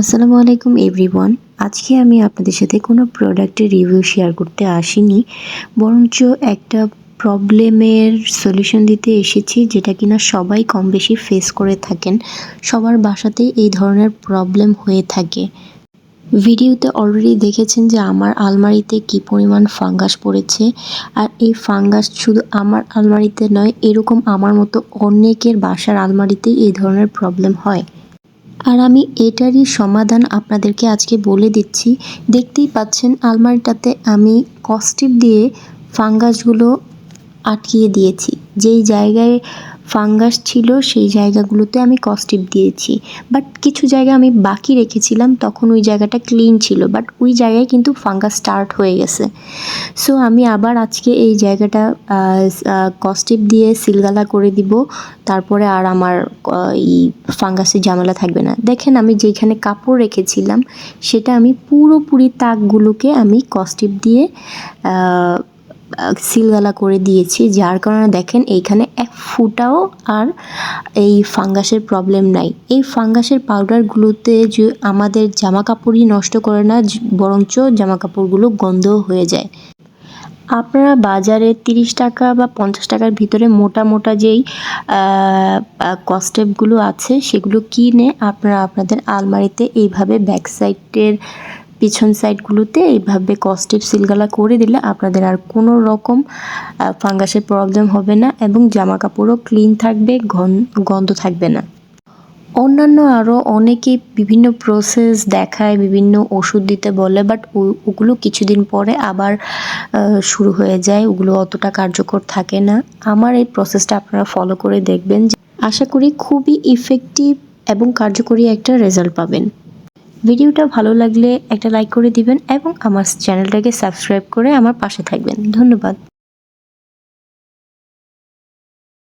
আসসালামু আলাইকুম এভরিওয়ান আজকে আমি আপনাদের সাথে কোনো প্রোডাক্টের রিভিউ শেয়ার করতে আসিনি, বরঞ্চ একটা প্রবলেমের সলিউশন দিতে এসেছি যেটা কিনা সবাই কম বেশি ফেস করে থাকেন। সবার বাসাতেই এই ধরনের প্রবলেম হয়ে থাকে। ভিডিওতে অলরেডি দেখেছেন যে আমার আলমারিতে কি পরিমাণ ফাঙ্গাস পড়েছে, আর এই ফাঙ্গাস শুধু আমার আলমারিতে নয়, এরকম আমার মতো অনেকের বাসার আলমারিতেই এই ধরনের প্রবলেম হয়। আর আমি এটারই সমাধান আপনাদেরকে আজকে বলে দিচ্ছি। দেখতেই পাচ্ছেন আলমারিটাতে আমি কস্টিপ দিয়ে ফাঙ্গাসগুলো আটকিয়ে দিয়েছি। যেই জায়গায় ফাঙ্গাস ছিল, সেই জায়গাগুলোতে আমি কস্টিপ দিয়েছি। বাট কিছু জায়গা আমি বাকি রেখেছিলাম, তখন ওই জায়গাটা ক্লিন ছিল, বাট ওই জায়গায় কিন্তু ফাঙ্গাস স্টার্ট হয়ে গেছে। সো আমি আবার আজকে এই জায়গাটা কস্টিপ দিয়ে সিলগালা করে দিব, তারপরে আর আমার এই ফাঙ্গাসের ঝামেলা থাকবে না। দেখেন আমি যেখানে কাপড় রেখেছিলাম, সেটা আমি পুরোপুরি তাকগুলোকে আমি কস্টিপ দিয়ে সিলগালা করে দিয়েছি, যার কারণে দেখেন এইখানে এক ফুটাও আর এই ফাঙ্গাসের প্রবলেম নাই। এই ফাঙ্গাসের পাউডারগুলোতে যে আমাদের জামা কাপড়ই নষ্ট করে না বরঞ্চ জামা কাপড়গুলো গন্ধ হয়ে যায়। আপনারা বাজারে তিরিশ টাকা বা পঞ্চাশ টাকার ভিতরে মোটা মোটা যেই কস্টেপগুলো আছে, সেগুলো কিনে আপনারা আপনাদের আলমারিতে এইভাবে ব্যাক সাইডের পিছন সাইডগুলোতে এইভাবে কস্টেপ সিলগালা করে দিলে আপনাদের আর কোনো রকম ফাঙ্গাসের প্রবলেম হবে না এবং জামা কাপড়ও ক্লিন থাকবে গন্ধ থাকবে না। অন্যান্য আরও অনেকে বিভিন্ন প্রসেস দেখায়, বিভিন্ন ওষুধ দিতে বলে বাট ওগুলো কিছুদিন পরে আবার শুরু হয়ে যায়, ওগুলো অতটা কার্যকর থাকে না। আমার এই প্রসেসটা আপনারা ফলো করে দেখবেন আশা করি খুবই ইফেক্টিভ এবং কার্যকরী একটা রেজাল্ট পাবেন। ভিডিওটা ভালো লাগলে একটা লাইক করে দিবেন এবং আমার চ্যানেলটাকে সাবস্ক্রাইব করে আমার পাশে থাকবেন। ধন্যবাদ।